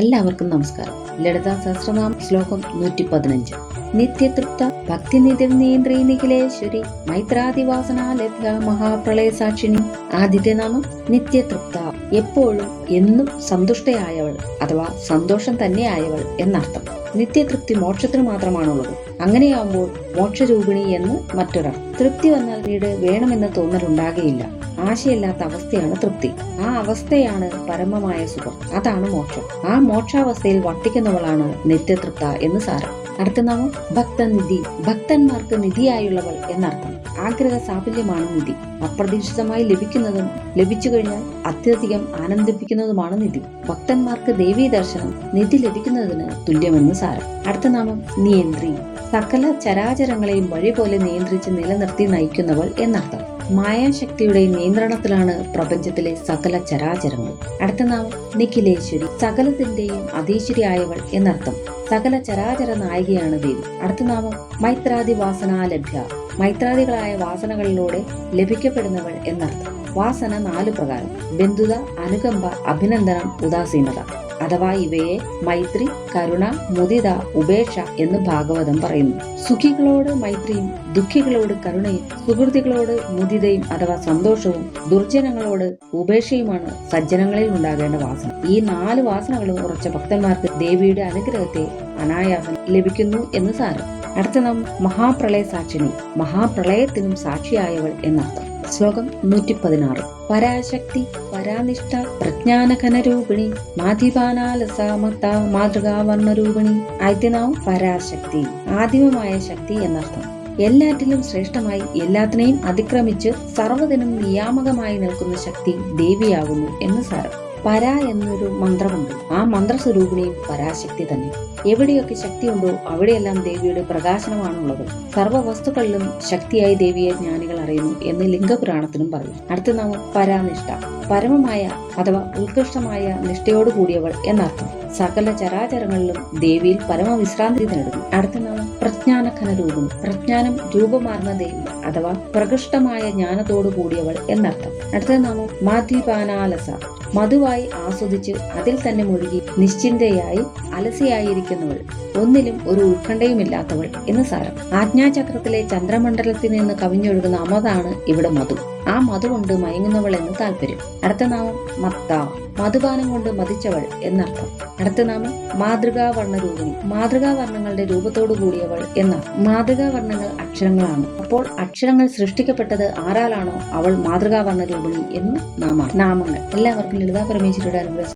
എല്ലാവർക്കും നമസ്കാരം. ലളിത സഹസ്രനാമ ശ്ലോകം നൂറ്റി പതിനഞ്ച് നിത്യതൃപ്ത ഭക്തിനിധി നിയന്ത്രി നിഖിലേശ്വരി മൈത്രാദിവാസന ലഭ്യ മഹാപ്രളയ സാക്ഷിണി ആദിത്യനാമം നിത്യതൃപ്ത. എപ്പോഴും എന്നും സന്തുഷ്ടയായവൾ അഥവാ സന്തോഷം തന്നെയായവൾ എന്നർത്ഥം. നിത്യതൃപ്തി മോക്ഷത്തിന് മാത്രമാണുള്ളത്. അങ്ങനെയാവുമ്പോൾ മോക്ഷരൂപിണി എന്ന് മറ്റൊരാൾ. തൃപ്തി വന്നാൽ വീട് വേണമെന്ന് തോന്നലുണ്ടാകുകയില്ല ആശയില്ലാത്ത അവസ്ഥയാണ് തൃപ്തി. ആ അവസ്ഥയാണ് പരമമായ സുഖം. അതാണ് മോക്ഷം. ആ മോക്ഷാവസ്ഥയിൽ വർത്തിക്കുന്നവളാണ് നിത്യതൃപ്ത എന്ന് സാരം. അടുത്ത നാമം ഭക്തനിധി ഭക്തന്മാർക്ക് നിധിയായുള്ളവൾ എന്നർത്ഥം. ആഗ്രഹ സാഫല്യമാണ് നിധി. അപ്രതീക്ഷിതമായി ലഭിക്കുന്നതും ലഭിച്ചു കഴിഞ്ഞാൽ അത്യധികം ആനന്ദിപ്പിക്കുന്നതുമാണ് നിധി. ഭക്തന്മാർക്ക് ദേവീ ദർശനം നിധി ലഭിക്കുന്നതിന് തുല്യമെന്ന് സാരം. അടുത്ത നാമം നിയന്ത്രി. സകല ചരാചരങ്ങളെയും വഴി പോലെ നിയന്ത്രിച്ച് നിലനിർത്തി നയിക്കുന്നവൾ എന്നർത്ഥം. മായാശക്തിയുടെ നിയന്ത്രണത്തിലാണ് പ്രപഞ്ചത്തിലെ സകല ചരാചരങ്ങൾ. അടുത്ത നാം നിഖിലേശ്വരി. സകലത്തിന്റെയും അധീശ്വരിയായവൾ എന്നർത്ഥം. സകല ചരാചര നായികയാണ് ദേവി. അടുത്ത നാമം മൈത്രാദി വാസനാലഭ്യ മൈത്രാദികളായ വാസനകളിലൂടെ ലഭിക്കപ്പെടുന്നവൾ എന്നർത്ഥം. വാസന നാലു പ്രകാരം. ബന്ധുത അനുകമ്പ അഭിനന്ദനം ഉദാസീനത. അഥവാ ഇവയെ മൈത്രി കരുണ മുദിത ഉപേക്ഷ എന്ന് ഭാഗവതം പറയുന്നു. സുഖികളോട് മൈത്രിയും ദുഃഖികളോട് കരുണയും സുഹൃത്തുക്കളോട് മുദിതയും അഥവാ സന്തോഷവും ദുർജനങ്ങളോട് ഉപേക്ഷയുമാണ് സജ്ജനങ്ങളിൽ ഉണ്ടാകേണ്ട വാസന. ഈ നാല് വാസനകളും ഉറച്ച ഭക്തന്മാർക്ക് ദേവിയുടെ അനുഗ്രഹത്തെ അനായാസം ലഭിക്കുന്നു എന്ന് സാരം. അടുത്ത മഹാപ്രളയ സാക്ഷിണി മഹാപ്രളയത്തിനും സാക്ഷിയായവൾ എന്നർത്ഥം ശ്ലോകം നൂറ്റി പതിനാറ് പരാശക്തി പരാനിഷ്ഠ പ്രജ്ഞാനഘനരൂപിണി മാധിപാനാലസാമത്ത മാതൃകാവർണരൂപിണി ആദ്യനാവും പരാശക്തി ആദിമമായ ശക്തി എന്നർത്ഥം. എല്ലാറ്റിലും ശ്രേഷ്ഠമായി എല്ലാത്തിനെയും അതിക്രമിച്ച് സർവതിനും നിയാമകമായി നിൽക്കുന്ന ശക്തി ദേവിയാകുന്നു എന്ന് സാരം. പര എന്നൊരു മന്ത്രമുണ്ട്. ആ മന്ത്രസ്വരൂപിണിയും പരാശക്തി തന്നെ. എവിടെയൊക്കെ ശക്തിയുണ്ടോ അവിടെയെല്ലാം ദേവിയുടെ പ്രകാശനമാണുള്ളത്. സർവ വസ്തുക്കളിലും ശക്തിയായി ദേവിയെ ജ്ഞാനികൾ അറിയുന്നു എന്ന് ലിംഗപുരാണത്തിനും പറയും അടുത്ത നാമം പരാനിഷ്ഠ. പരമമായ അഥവാ ഉത്കൃഷ്ടമായ നിഷ്ഠയോട് കൂടിയവൾ എന്നർത്ഥം. സകല ചരാചരങ്ങളിലും ദേവിയിൽ പരമവിശ്രാന്തി നേടുന്നു. അടുത്ത നാമം പ്രജ്ഞാനഘന രൂപം പ്രജ്ഞാനം രൂപമാർന്ന ദേവി അഥവാ പ്രകൃഷ്ടമായ ജ്ഞാനത്തോടു കൂടിയവൾ എന്നർത്ഥം. അടുത്ത നാമം മാധ്യപാനാലസ മധുവായി ആസ്വദിച്ച് അതിൽ തന്നെ മുഴുകി നിശ്ചിന്തയായി അലസിയായിരിക്കുന്നവൾ. ഒന്നിലും ഒരു ഉത്കണ്ഠയുമില്ലാത്തവൾ എന്ന് സാരം. ആജ്ഞാചക്രത്തിലെ ചന്ദ്രമണ്ഡലത്തിൽ നിന്ന് കവിഞ്ഞൊഴുകുന്ന അമതാണ് ഇവിടെ മധു. ആ മധു കൊണ്ട് മയങ്ങുന്നവൾ എന്ന് താല്പര്യം അടുത്ത നാമം മത്ത. മധുപാനം കൊണ്ട് മതിച്ചവൾ എന്നർത്ഥം. അടുത്ത നാമം മാതൃകാ വർണങ്ങളുടെ രൂപത്തോടു കൂടിയവൾ എന്ന മാതൃകാവർണങ്ങൾ അക്ഷരങ്ങളാണ്. അപ്പോൾ അക്ഷരങ്ങൾ സൃഷ്ടിക്കപ്പെട്ടത് ആരാലാണോ അവൾ മാതൃകാവർണ രൂപിണി എന്ന് നാമാണ് നാമങ്ങൾ. എല്ലാവർക്കും ലളിതാ പരമേശ്വരിയുടെ അനുഗ്രഹം